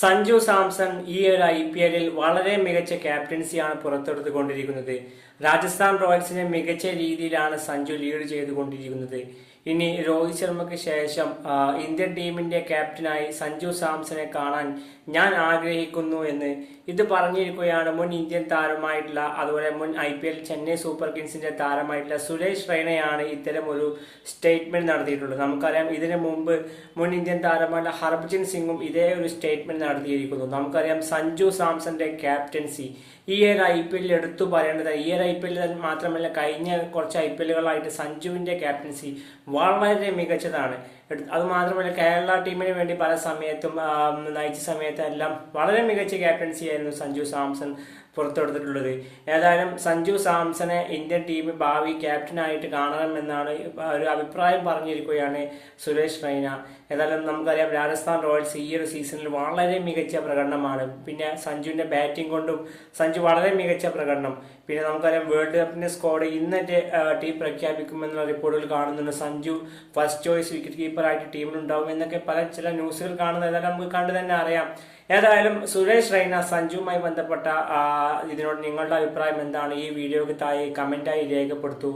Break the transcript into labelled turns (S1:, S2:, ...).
S1: സഞ്ജു സാംസൺ ഈ ഒരു I P എല്ലിൽ വളരെ മികച്ച ക്യാപ്റ്റൻസിയാണ് പുറത്തെടുത്തുകൊണ്ടിരിക്കുന്നത്. രാജസ്ഥാൻ റോയൽസിനെ മികച്ച രീതിയിലാണ് സഞ്ജു ലീഡ് ചെയ്തുകൊണ്ടിരിക്കുന്നത്. ഇനി രോഹിത് ശർമ്മയ്ക്ക് ശേഷം ഇന്ത്യൻ ടീമിന്റെ ക്യാപ്റ്റനായി സഞ്ജു സാംസനെ കാണാൻ ഞാൻ ആഗ്രഹിക്കുന്നു എന്ന് ഇത് പറഞ്ഞിരിക്കുകയാണ് മുൻ ഇന്ത്യൻ താരമായിട്ടുള്ള അതുപോലെ മുൻ I P L Chennai super കിങ്സിന്റെ താരമായിട്ടുള്ള സുരേഷ് റൈനയാണ് ഇത്തരം ഒരു സ്റ്റേറ്റ്മെന്റ് നടത്തിയിട്ടുള്ളത്. നമുക്കറിയാം ഇതിനു മുമ്പ് മുൻ ഇന്ത്യൻ താരമായിട്ടുള്ള ഹർഭജൻ സിംഗും ഇതേ ഒരു സ്റ്റേറ്റ്മെന്റ് നടത്തിയിരിക്കുന്നു. നമുക്കറിയാം സഞ്ജു സാംസന്റെ ക്യാപ്റ്റൻസി ഈ ഒരു ഐ പി എല്ലിൽ എടുത്തു പറയേണ്ടത് ഈ ഒരു ഐ പി എല്ലിൽ മാത്രമല്ല കഴിഞ്ഞ കുറച്ച് ഐ പി എല്ലുകളായിട്ട് സഞ്ജുവിന്റെ ക്യാപ്റ്റൻസി വളരെ മികച്ചതാണ്. അതുമാത്രമല്ല അത് മാത്രമല്ല കേരള ടീമിന് വേണ്ടി പല സമയത്തും നയിച്ച സമയത്തെല്ലാം വളരെ മികച്ച ക്യാപ്റ്റൻസി ആയിരുന്നു സഞ്ജു സാംസൺ പുറത്തെടുത്തിട്ടുള്ളത്. ഏതായാലും സഞ്ജു സാംസനെ ഇന്ത്യൻ ടീം ഭാവി ക്യാപ്റ്റനായിട്ട് കാണണമെന്നാണ് ഒരു അഭിപ്രായം പറഞ്ഞിരിക്കുകയാണ് സുരേഷ് റൈന. ഏതായാലും നമുക്കറിയാം രാജസ്ഥാൻ റോയൽസ് ഈ ഒരു സീസണിൽ വളരെ മികച്ച പ്രകടനമാണ്. പിന്നെ സഞ്ജുവിന്റെ ബാറ്റിംഗ് കൊണ്ടും സഞ്ജു വളരെ മികച്ച പ്രകടനം. പിന്നെ നമുക്കറിയാം വേൾഡ് കപ്പിന്റെ സ്കോഡ് ഇന്നത്തെ ടീം പ്രഖ്യാപിക്കുമെന്നുള്ള റിപ്പോർട്ടുകൾ കാണുന്നുണ്ട് സഞ്ജു ഫസ്റ്റ് ചോയ്സ് വിക്കറ്റ് കീപ്പറായിട്ട് ടീമിലുണ്ടാവും എന്നൊക്കെ പല ചില ന്യൂസുകൾ കാണുന്നത് ഏതായാലും നമുക്ക് കണ്ടു തന്നെ അറിയാം. ഏതായാലും സുരേഷ് റൈന സഞ്ജുവുമായി ബന്ധപ്പെട്ട ഇതിനോട് നിങ്ങളുടെ അഭിപ്രായം എന്താണ്? ഈ വീഡിയോയ്ക്ക് താഴെ കമന്റായി രേഖപ്പെടുത്തൂ.